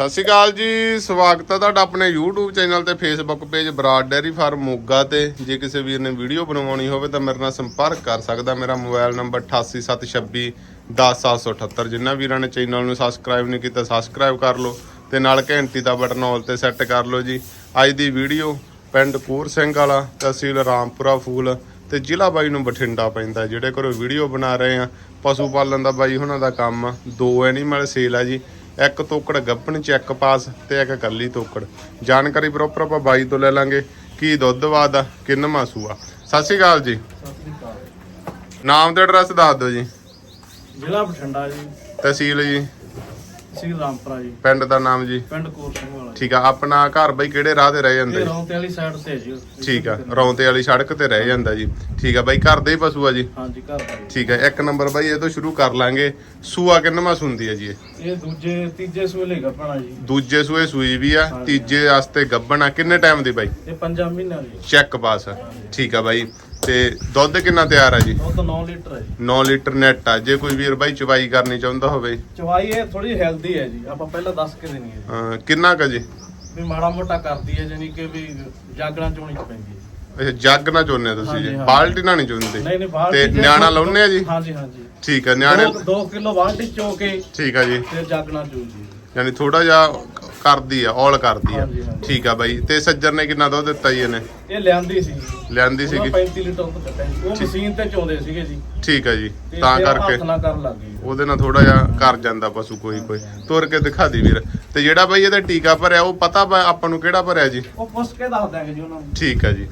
ਸਤਿ ਸ਼੍ਰੀ ਅਕਾਲ ਜੀ, ਸਵਾਗਤ ਹੈ ਤੁਹਾਡਾ ਆਪਣੇ YouTube ਚੈਨਲ ਤੇ Facebook page Brar dairy farm Moga ਤੇ। ਜੇ ਕਿਸੇ ਵੀਰ ਨੇ ਵੀਡੀਓ ਬਣਵਾਉਣੀ ਹੋਵੇ ਤਾਂ ਮੇਰੇ ਨਾਲ ਸੰਪਰਕ ਕਰ ਸਕਦਾ। ਮੇਰਾ ਮੋਬਾਈਲ ਨੰਬਰ 8876 10778 ਜਿਨ੍ਹਾਂ ਵੀਰਾਂ ਨੇ ਚੈਨਲ ਨੂੰ ਸਬਸਕ੍ਰਾਈਬ ਨਹੀਂ ਕੀਤਾ ਸਬਸਕ੍ਰਾਈਬ ਕਰ ਲਓ ਤੇ ਨਾਲ ਘੰਟੀ ਦਾ ਬਟਨ ਆਲ ਤੇ ਸੈੱਟ ਕਰ ਲਓ ਜੀ। ਅੱਜ ਦੀ ਵੀਡੀਓ ਪਿੰਡ ਕੂਰ ਸਿੰਘ ਵਾਲਾ, ਤਹਿਸੀਲ ਰਾਮਪੁਰਾ ਫੂਲ ਤੇ ਜ਼ਿਲ੍ਹਾ ਬਾਈ ਨੂੰ ਬਠਿੰਡਾ ਪੈਂਦਾ ਜਿਹੜੇ ਘਰੋਂ ਵੀਡੀਓ ਬਣਾ ਰਹੇ ਆ। ਪਸ਼ੂ ਪਾਲਣ ਦਾ ਬਾਈ ਉਹਨਾਂ ਦਾ ਕੰਮ ਆ। ਦੋ ਐਨੀਮਲ ਸੇਲ ਆ ਜੀ। ਇੱਕ ਤੋਕੜ ਗੱਪਣ ਚੈੱਕ ਪਾਸ ਤੇ ਇੱਕ ਕੱਲੀ ਤੋਕੜ। ਜਾਣਕਾਰੀ ਪ੍ਰੋਪਰ ਆਪਾਂ ਬਾਈ ਤੋਂ ਲੈ ਲਾਂਗੇ ਕੀ ਦੁੱਧ ਵਾਦਾ ਕਿੰਨਵਾਂ ਸੂਆ ਸਤਿ ਸ਼੍ਰੀ ਅਕਾਲ ਜੀ। ਸਤਿ ਸ੍ਰੀ ਅਕਾਲ। ਨਾਮ ਤੇ ਐਡਰੈਸ ਦੱਸ ਦਿਓ ਜੀ। ਜ਼ਿਲ੍ਹਾ ਬਠਿੰਡਾ ਜੀ। ਤਹਿਸੀਲ ਜੀ। ਸ੍ਰੀ ਰਾਮਪੁਰਾ ਜੀ। ਪਿੰਡ ਦਾ ਨਾਮ ਜੀ? ਪਿੰਡ ਕੋਰ ਸਿੰਘ ਵਾਲਾ ਜੀ। ਠੀਕ ਆ ਆਪਣਾ ਘਰ ਬਾਈ ਕਿਹੜੇ ਰਾਹ ਤੇ ਰਹਿ ਜਾਂਦਾ ਇਹ ਜੀ? ਰੌਂਤੇ ਵਾਲੀ ਸਾਈਡ ਤੇ ਹੈ ਜੀ ਠੀਕ ਆ ਰੌਂਤੇ ਵਾਲੀ ਸੜਕ ਤੇ ਰਹਿ ਜਾਂਦਾ ਜੀ। ਠੀਕ ਆ ਬਾਈ ਘਰ ਦੇ ਹੀ ਪਸ਼ੂ ਆ ਜੀ? ਹਾਂਜੀ ਘਰ ਦਾ। ਜੀ। ਠੀਕ ਆ ਇੱਕ ਨੰਬਰ ਬਾਈ ਇਹ ਤੋਂ ਸ਼ੁਰੂ ਕਰ ਲਾਂਗੇ। ਸੂਆ ਕਿੰਨਵਾਂ ਸੁੰਦੀ ਆ ਜੀ ਇਹ? ਇਹ ਦੂਜੇ ਤੀਜੇ ਸੂਲੇ ਗੱਪਣਾ ਜੀ। ਦੂਜੇ ਸੂਏ ਸੂਈ ਵੀ ਆ ਤੀਜੇ ਵਾਸਤੇ ਗੱਬਣ ਆ। ਕਿੰਨੇ ਟਾਈਮ ਦੀ ਬਾਈ? ਇਹ ਪੰਜਾਂ ਮਹੀਨਿਆਂ ਦੀ। ਚੈੱਕ ਪਾਸ। ਠੀਕ ਆ ਬਾਈ ਤੇ ਦੁੱਧ ਕਿੰਨਾ ਤਿਆਰ ਆ ਜੀ? ਤਾਂ 9 ਲੀਟਰ ਹੈ ਜੀ। 9 ਲੀਟਰ ਨੈਟ ਆ। ਜੇ ਕੋਈ ਵੀਰ ਬਾਈ ਚਵਾਈ ਕਰਨੀ ਚਾਹੁੰਦਾ ਹੋਵੇ। ਚਵਾਈ ਇਹ ਥੋੜੀ ਹੈਲਦੀ ਹੈ ਜੀ। ਆਪਾਂ ਪਹਿਲਾਂ ਦੱਸ ਕੇ ਦੇਣੀ ਹੈ ਅਹ ਕਿੰਨਾ ਕ ਜੀ? ਵੀ ਮਾੜਾ ਮੋਟਾ ਕਰਦੀ ਹੈ ਜਾਨੀ ਕਿ ਵੀ ਜਾਗਣਾ ਚੋਣੀ ਚ ਪੈਂਦੀ ਹੈ। ਇਹ ਜੱਗ ਨਾ ਚੋਨੇ ਤੁਸੀਂ ਜੀ। ਹਾਂਜੀ। ਬਾਲਟੀ ਨਾਲ ਨਹੀਂ ਚੋਂਦੇ? ਨਹੀਂ ਤੇ ਨਿਆਣਾ ਲਾਉਨੇ ਆ ਜੀ? ਹਾਂਜੀ ਹਾਂਜੀ। ਠੀਕ ਆ ਨਿਆਣੇ 2 ਕਿਲੋ ਬਾਲਟੀ ਚੋ ਕੇ ਠੀਕ ਆ ਜੀ। ਤੇ ਜਾਗਣਾ ਚੋ ਜੀ। ਯਾਨੀ ਥੋੜਾ ਜਿਹਾ ਕਰਦੀ ਆ ਔਲ ਕਰਦੀ ਆ। ਹਾਂਜੀ, ਹਾਂਜੀ। ਠੀਕ ਆ ਬਾਈ। ਤੇ ਸੱਜਰ ਨੇ ਕਿੰਨਾ ਦੁੱਧ ਦਿੱਤਾ ਜੀ ਇਹਨੇ? ਇਹ ਲਿਆਂਦੀ ਸੀ। ਲਿਆਂਦੀ ਸੀਗੀ। 35 ਲੀਟਰ ਦੁੱਧ ਕੱਢਿਆ ਸੀ ਉਹ ਮਸ਼ੀਨ ਤੇ ਚੋਂਦੇ ਸੀਗੇ ਜੀ। ਠੀਕ ਆ ਜੀ। ਤੇ ਤਾਂ ਫਿਰ ਕਰਕੇ ਹੱਥ ਨਾਲ ਕਰਨ ਲੱਗ ਗਏ। ਉਹਦੇ ਨਾਲ ਥੋੜਾ ਜਿਹਾ ਕਰ ਜਾਂਦਾ ਪਸ਼ੂ ਕੋਈ ਕੋਈ। ਤੁਰ ਕੇ ਦਿਖਾ ਦੀ ਵੀਰ। ਤੇ ਜਿਹੜਾ ਬਾਈ ਇਹਦਾ ਟੀਕਾ ਭਰਿਆ ਉਹ ਪਤਾ ਵਾ ਆਪਾਂ ਨੂੰ ਕਿਹੜਾ ਭਰਿਆ ਜੀ? ਉਹ ਪੁੱਛ ਕੇ ਦੱਸ ਦਾਂਗੇ ਜੀ ਉਹਨਾਂ ਨੂੰ। ਠੀਕ ਆ ਜੀ।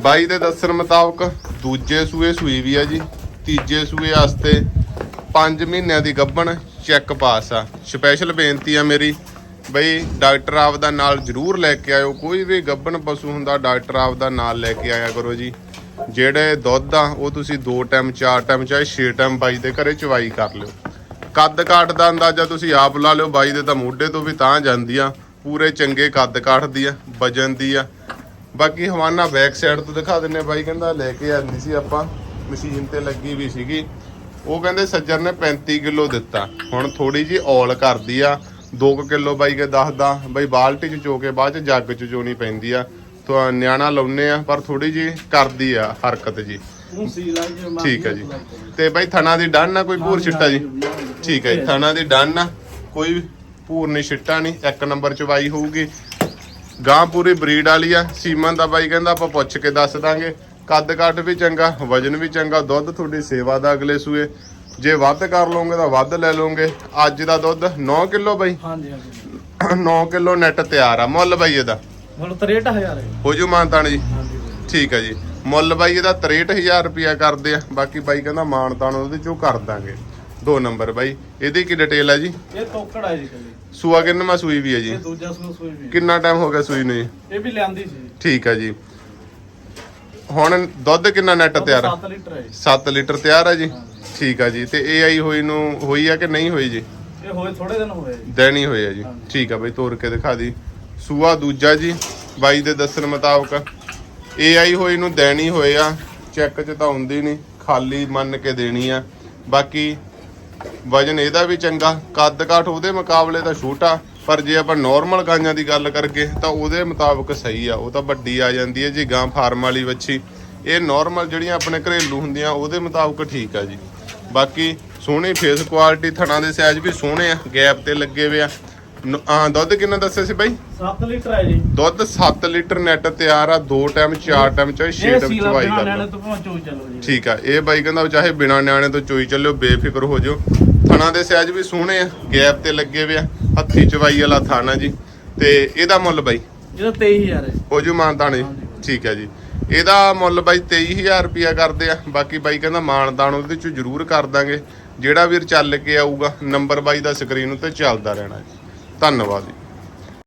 ਬਾਈ ਦੇ ਦੱਸਣ ਮੁਤਾਬਕ ਦੂਜੇ ਸੂਏ ਸੂਈ ਵੀ ਆ ਜੀ। ਤੀਜੇ ਸੂਏ ਵਾਸਤੇ 5 ਮਹੀਨਿਆਂ ਦੀ ਗੱਭਣ ਚੈੱਕ ਪਾਸ ਆ। ਸਪੈਸ਼ਲ ਬੇਨਤੀ ਆ ਮੇਰੀ, ਬਈ ਡਾਕਟਰ ਆਪ ਦਾ ਨਾਲ ਜ਼ਰੂਰ ਲੈ ਕੇ ਆਇਓ। ਕੋਈ ਵੀ ਗੱਭਣ ਪਸ਼ੂ ਹੁੰਦਾ ਡਾਕਟਰ ਆਪ ਦਾ ਨਾਲ ਲੈ ਕੇ ਆਇਆ ਕਰੋ ਜੀ। ਜਿਹੜੇ ਦੁੱਧ ਆ, ਉਹ ਤੁਸੀਂ 2 ਟਾਈਮ 4 ਟਾਈਮ ਚਾਹੇ 6 ਟਾਈਮ ਬਾਈ ਦੇ ਘਰੇ ਚਵਾਈ ਕਰ ਲਿਓ। ਕੱਦ ਕਾਠ ਦਾ ਅੰਦਾਜ਼ਾ ਤੁਸੀਂ ਆਪ ਲਾ ਲਿਓ, ਬਾਈ ਦੇ ਤਾਂ ਮੋਢੇ ਤੋਂ ਵੀ ਤਾਂ ਜਾਂਦੀ ਆ। ਪੂਰੇ ਚੰਗੇ ਕੱਦ ਕਾਠ ਦੀ ਆ, ਵਜਨ ਦੀ ਆ। ਬਾਕੀ ਹਵਾਨਾ ਬੈਕ ਸਾਈਡ ਤੋਂ ਦਿਖਾ ਦਿੰਨੇ ਬਾਈ, ਕਹਿੰਦਾ ਲੈ ਕੇ ਆਂਦੀ ਸੀ ਆਪਾਂ, ਮਸ਼ੀਨ ਤੇ ਲੱਗੀ ਵੀ ਸੀਗੀ। ਉਹ ਕਹਿੰਦੇ ਸੱਜਰ ਨੇ 35 ਕਿਲੋ ਦਿੱਤਾ। ਹੁਣ ਥੋੜੀ ਜੀ ਔਲ ਕਰਦੀ ਆ। 2 ਕਿਲੋ ਬਾਈ ਕੇ ਦੱਸਦਾ ਬਈ ਬਾਲਟੀ ਚ ਚੋ ਕੇ ਬਾਅਦ ਚ ਜੱਗ ਚ ਚੋਣੀ ਪੈਂਦੀ ਆ। ਤਾਂ ਨਿਆਣਾ ਲਾਉਨੇ ਆ, ਪਰ ਥੋੜੀ ਜੀ ਕਰਦੀ ਆ ਹਰਕਤ ਜੀ। ਠੀਕ ਹੈ ਜੀ। ਤੇ ਬਾਈ ਥਣਾ ਦੀ ਡਨ ਨਾ ਕੋਈ ਭੂਰ ਛਿੱਟਾ ਜੀ? ਠੀਕ ਹੈ ਜੀ, ਥਣਾ ਦੀ ਡਨ ਆ। ਕੋਈ ਭੂਰ ਨਹੀਂ, ਛਿੱਟਾ ਨਹੀਂ। ਇੱਕ ਨੰਬਰ ਚ ਚਵਾਈ ਹੋਊਗੀ। ਗਾਂ ਪੂਰੀ ਬਰੀਡ ਵਾਲੀ ਆ। ਸੀਮਨ ਦਾ ਬਾਈ ਕਹਿੰਦਾ ਆਪਾਂ ਪੁੱਛ ਕੇ ਦੱਸ ਦਾਂਗੇ। ਕੱਦ ਕੱਟ ਵੀ ਚੰਗਾ ਵਜਨ ਵੀ ਚੰਗਾ ਦੁੱਧ ਤੁਹਾਡੀ ਸੇਵਾ ਦਾ ਅਗਲੇ ਸੂਏ। ਜੇ ਵੱਧ ਕਰ ਲਓਗੇ ਤਾਂ ਵੱਧ ਲੈ ਲਓਗੇ। ਅੱਜ ਦਾ ਦੁੱਧ 9 ਕਿਲੋ ਬਾਈ। ਹਾਂਜੀ ਹਾਂਜੀ। 9 ਕਿਲੋ ਨੈਟ ਤਿਆਰ ਆ ਮੁੱਲ ਬਾਈ ਇਹਦਾ। ਹੁਣ 63000 ਹੈ। ਹੋ ਜੂ ਮਾਨਤਾਨ ਜੀ? ਹਾਂਜੀ। ਠੀਕ ਹੈ ਜੀ। ਮੁੱਲ ਬਾਈ ਇਹਦਾ 63000 ਰੁਪਿਆ ਕਰਦੇ ਆ। ਬਾਕੀ ਬਾਈ ਕਹਿੰਦਾ ਮਾਨਤਾਨ ਉਹਦੇ ਚੋਂ ਕਰ ਦਾਂਗੇ। ਦੋ ਨੰਬਰ ਬਾਈ। ਇਹਦੀ ਕੀ ਡਿਟੇਲ ਹੈ ਜੀ? ਇਹ ਤੋਕੜ ਹੈ ਜੀ ਸੂਆ ਕਿੰਨਵਾਂ ਸੂਈ ਵੀ ਹੈ ਜੀ? ਇਹ ਦੂਜਾ ਸੂਈ ਵੀ ਕਿੰਨਾ ਟਾਈਮ ਹੋ ਗਿਆ ਸੂਈ ਨੂੰ ਜੀ? ਇਹ ਵੀ ਲਿਆਂਦੀ ਸੀ। ਠੀਕ ਹੈ ਜੀ। ਹੁਣ ਦੁੱਧ ਕਿੰਨਾ ਨੈਟ ਤਿਆਰ ਆ? 7 ਲੀਟਰ ਹੈ ਜੀ। 7 ਲੀਟਰ ਤਿਆਰ ਆ ਜੀ? ਠੀਕ ਆ ਜੀ। ਤੇ ਇਹ ਆਈ ਹੋਈ ਨੂੰ ਹੋਈ ਆ ਕਿ ਨਹੀਂ ਹੋਈ ਜੀ? ਇਹ ਹੋਏ ਥੋੜੇ ਦਿਨ ਹੋਏ ਜੀ। ਹੋਈ ਆ ਜੀ। ਠੀਕ ਆ ਬਈ ਤੋਰ ਕੇ ਦਿਖਾ ਦੀ। ਸੂਆ ਦੂਜਾ ਜੀ ਬਾਈ ਦੇ ਦੱਸਣ ਮੁਤਾਬਕ। ਇਹ ਆਈ ਹੋਈ ਨੂੰ ਦੇਣੀ ਹੋਏ ਆ ਚੈੱਕ ਚ ਤਾਂ ਹੁੰਦੀ ਨਹੀਂ ਖਾਲੀ ਮੰਨ ਕੇ ਦੇਣੀ ਆ। ਬਾਕੀ ਵਜਨ ਇਹਦਾ ਵੀ ਚੰਗਾ ਕੱਦ ਕਾਠ ਉਹਦੇ ਮੁਕਾਬਲੇ ਤਾਂ ਛੋਟਾ। ਪਰ ਜੇ ਆਪਾਂ ਨਾਰਮਲ ਗਾਂਆਂ ਦੀ ਗੱਲ ਕਰਕੇ ਤਾਂ ਉਹਦੇ ਮੁਤਾਬਕ ਸਹੀ ਆ ਉਹ ਤਾਂ ਵੱਡੀ ਆ ਜਾਂਦੀ ਹੈ ਜੀ ਗਾਂ ਫਾਰਮ ਵਾਲੀ ਵੱਛੀ। ਇਹ ਨਾਰਮਲ ਜਿਹੜੀਆਂ ਆਪਣੇ ਘਰੇਲੂ ਹੁੰਦੀਆਂ ਉਹਦੇ ਮੁਤਾਬਕ ਠੀਕ ਆ ਜੀ। ਬਾਕੀ ਸੋਹਣੀ ਫੇਸ ਕੁਆਲਿਟੀ ਥਣਾ ਦੇ ਸਾਈਜ਼ ਵੀ ਸੋਹਣੇ ਆ ਗੈਪ ਤੇ ਲੱਗੇ ਹੋਏ ਆ। ਆ ਦੁੱਧ ਕਿੰਨਾ ਦੱਸਿਆ ਸੀ ਬਾਈ? 7 ਲੀਟਰ ਹੈ ਜੀ। ਦੁੱਧ 7 ਲੀਟਰ ਨੈਟ ਤਿਆਰ ਆ 2 ਟਾਈਮ 4 ਟਾਈਮ ਚਾਹੇ 6 ਇਹ ਟਾਈਮ ਚਵਾਈ ਕਰ ਠੀਕ ਆ ਇਹ ਬਾਈ ਕਹਿੰਦਾ ਚਾਹੇ ਬਿਨਾ ਨਿਆਣੇ ਤੋਂ ਚੋਈ ਚੱਲਿਓ ਬੇਫਿਕਰ ਹੋ ਜਾਓ। ਥਣਾ ਦੇ ਸਾਈਜ਼ ਵੀ ਸੋਹਣੇ ਆ ਗੈਪ ਤੇ ਲੱਗੇ ਹੋਏ ਆ। ਹੱਥੀ ਚਵਾਈ ਵਾਲਾ ਥਾਣਾ ਜੀ। ਤੇ ਇਹਦਾ ਮੁੱਲ ਬਾਈ? ਇਹਦਾ 23000 ਹੈ। ਹੋ ਜੂ ਮਾਨਤਾਨ ਜੀ। ਠੀਕ ਹੈ ਜੀ। ਇਹਦਾ ਮੁੱਲ ਬਾਈ 23000 ਰੁਪਿਆ ਕਰਦੇ ਆ। ਬਾਕੀ ਬਾਈ ਕਹਿੰਦਾ ਮਾਨਤਾਨ ਉਹਦੇ ਚ ਜ਼ਰੂਰ ਕਰ ਦਾਂਗੇ। ਜਿਹੜਾ ਵੀਰ ਚੱਲ ਕੇ ਆਊਗਾ ਨੰਬਰ ਬਾਈ ਦਾ ਸਕਰੀਨ ਉੱਤੇ ਚੱਲਦਾ ਰਹਿਣਾ ਜੀ। ਧੰਨਵਾਦ ਜੀ।